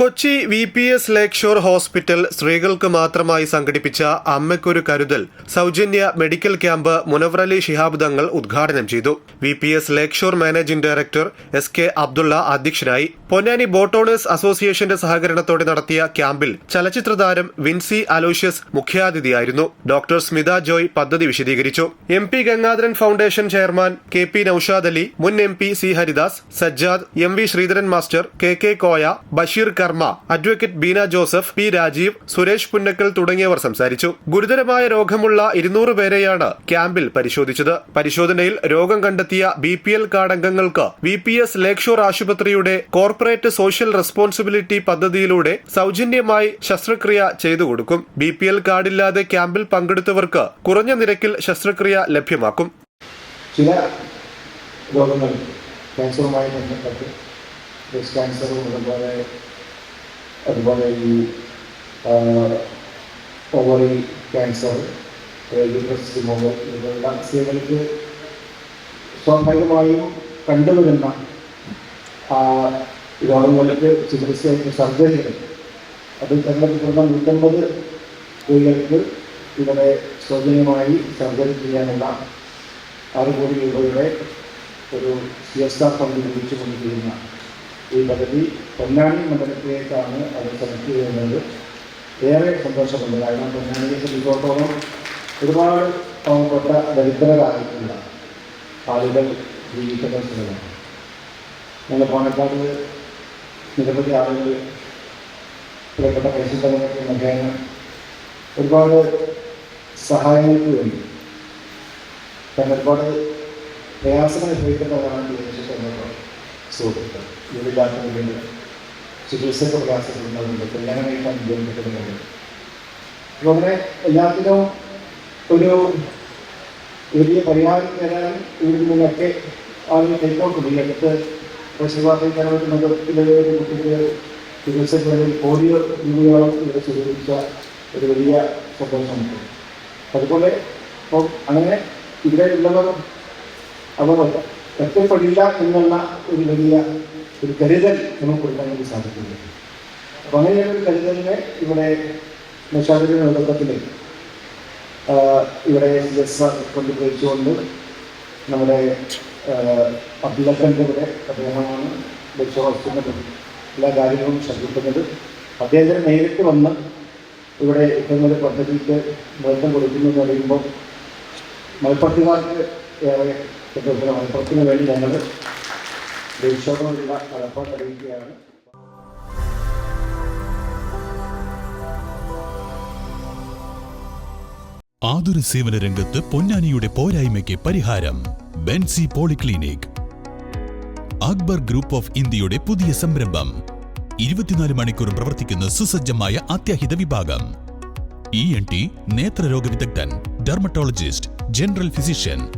Kochi V P S Lake Shore hospital സ്ത്രീകൾക്ക് മാത്രമായി സംഘടിപ്പിച്ച അമ്മയ്ക്കൊരു കരുതൽ സൗജന്യ മെഡിക്കൽ ക്യാമ്പ് മുനവറലി ശിഹാബ് തങ്ങൾ ഉദ്ഘാടനം ചെയ്തു. V P S Lake Shore managing director S K Abdulla അധ്യക്ഷനായി. പൊന്നാനി ബോട്ടോണേഴ്സ് അസോസിയേഷന്റെ സഹകരണത്തോടെ നടത്തിയ ക്യാമ്പിൽ ചലച്ചിത്ര താരം വിൻസി അലോഷ്യസ് മുഖ്യാതിഥിയായിരുന്നു. ഡോക്ടർ സ്മിത ജോയ് പദ്ധതി വിശദീകരിച്ചു. M P Gangadharan foundation chairman K P Noushad Ali മുൻ M P C Haridas Sajjad M V Sreedharan master K K Koya Basheer കർമ്മ അഡ്വക്കേറ്റ് ബീന ജോസഫ് പി രാജീവ് സുരേഷ് പുന്നക്കൽ തുടങ്ങിയവർ സംസാരിച്ചു. ഗുരുതരമായ രോഗമുള്ള ഇരുന്നൂറ് പേരെയാണ് ക്യാമ്പിൽ പരിശോധിച്ചത്. പരിശോധനയിൽ രോഗം കണ്ടെത്തിയ ബി പി എൽ കാർഡ് അംഗങ്ങൾക്ക് വി പി എസ് ലേക്ഷോർ ആശുപത്രിയുടെ കോർപ്പറേറ്റ് സോഷ്യൽ റെസ്പോൺസിബിലിറ്റി പദ്ധതിയിലൂടെ സൗജന്യമായി ശസ്ത്രക്രിയ ചെയ്തു കൊടുക്കും. ബി പി എൽ കാർഡില്ലാതെ ക്യാമ്പിൽ പങ്കെടുത്തവർക്ക് കുറഞ്ഞ നിരക്കിൽ ശസ്ത്രക്രിയ ലഭ്യമാക്കും. ചില രോഗങ്ങൾ ക്യാൻസറുമായി ബന്ധപ്പെട്ട് ബ്രസ്റ്റ് ക്യാൻസറും അതുപോലെ അതുപോലെ ഈ ഓവറി ക്യാൻസർ യൂട്രസ് റിമൂവൽ ഇതുപോലുള്ള സ്ത്രീകൾക്ക് സ്വാഭാവികമായും കണ്ടുവരുന്ന രോഗങ്ങൾക്ക് ചികിത്സയ്ക്ക് സർജറികൾ അത് തെരഞ്ഞെടുക്കുന്ന നൂറ്റമ്പത് സ്ത്രീകൾക്ക് ഇവിടെ സൗജന്യമായി സർജറി ചെയ്യാനുള്ള ആറ് കോടി രൂപയുടെ ഒരു സി എസ് ആർ ഫണ്ട് ലഭിച്ചുകൊണ്ടിരിക്കുന്ന ഈ പദ്ധതി പൊന്നാനി മണ്ഡലത്തിലേക്കാണ് അത് സെലക്ട് ചെയ്യുന്നത്. ഏറെ സന്തോഷമുണ്ട്. കാരണം പൊന്നാനിയെ സംബന്ധിച്ചിടത്തോളം ഒരുപാട് പാവപ്പെട്ട ദരിദ്രരായിട്ടുള്ള ആളുകൾ ജീവിക്കുന്ന സ്ഥലമാണ്. ഞങ്ങൾ പാണക്കാട് നിരവധി ആളുകൾ പ്രിയപ്പെട്ട പരിശുദ്ധങ്ങൾക്ക് മുഖേന ഒരുപാട് സഹായങ്ങൾക്ക് വേണ്ടി കാരണം ഒരുപാട് പ്രയാസങ്ങൾ അനുഭവിക്കുന്നവരാണ് വിദേശത്തുള്ള സുഹൃത്തുക്കൾ വീടില്ലാത്തതിന് വേണ്ടി ചികിത്സയ്ക്ക് പ്രയാസപ്പെടുന്നവരുണ്ട് കല്യാണം കഴിക്കാൻ ബുദ്ധിമുട്ടുന്നവരുണ്ട് അപ്പോൾ അങ്ങനെ എല്ലാത്തിനും ഒരു വലിയ പരിഹാരം തരാൻ ഇവിടെ നിന്നൊക്കെ ആളുകൾ കൈക്കോട്ടുണ്ട് ഈ അടുത്ത് പശുപാലനത്തിലെ മതത്തിലെ ഒരു കുട്ടികൾ ചികിത്സകളിൽ കോടിയോ രൂപയോളം ഇവിടെ സ്വീകരിച്ച ഒരു വലിയ സന്തോഷമുണ്ട്. അതുപോലെ ഇപ്പോൾ അങ്ങനെ ഇവിടെ ഉള്ളവർ അവർ ഒറ്റപ്പെടില്ല എന്നുള്ള ഒരു വലിയ ഒരു കരുതൽ നമുക്ക് കൊടുക്കാൻ സാധിക്കുന്നു. അപ്പം അങ്ങനെയുള്ള ഒരു കരുതലിനെ ഇവിടെ നിഷാദിന്റെ നേതൃത്വത്തിൽ ഇവിടെ ചികിത്സ കൊണ്ടുപോയിച്ചുകൊണ്ട് നമ്മുടെ അബ്ദുല്ലഖന്റെ ഇവിടെ അദ്ദേഹമാണ് ലക്ഷ്യ ഹോസ്പിറ്റലിന്റെ എല്ലാ കാര്യങ്ങളും ശ്രദ്ധിക്കുന്നത്. അദ്ദേഹത്തിന് നേരിട്ട് വന്ന് ഇവിടെ ഇത്തരമൊരു പദ്ധതിക്ക് നേതൃത്വം കൊടുക്കുന്നു എന്ന് പറയുമ്പോൾ മലപ്പുറത്തുകാർക്ക് ഏറെ സന്തോഷമാണ് വേണ്ടി അറിയിക്കുകയാണ്. ആതുര സേവന രംഗത്ത് പൊന്നാനിയുടെ പോരായ്മയ്ക്ക് പരിഹാരം Benzy polyclinic. Akbar group of ഇന്ത്യയുടെ പുതിയ സംരംഭം. ഇരുപത്തിനാല് മണിക്കൂർ പ്രവർത്തിക്കുന്ന സുസജ്ജമായ അത്യാഹിത വിഭാഗം. ഇ എൻ ടി നേത്രരോഗ വിദഗ്ധൻ ഡെർമറ്റോളജിസ്റ്റ് ജനറൽ ഫിസിഷ്യൻ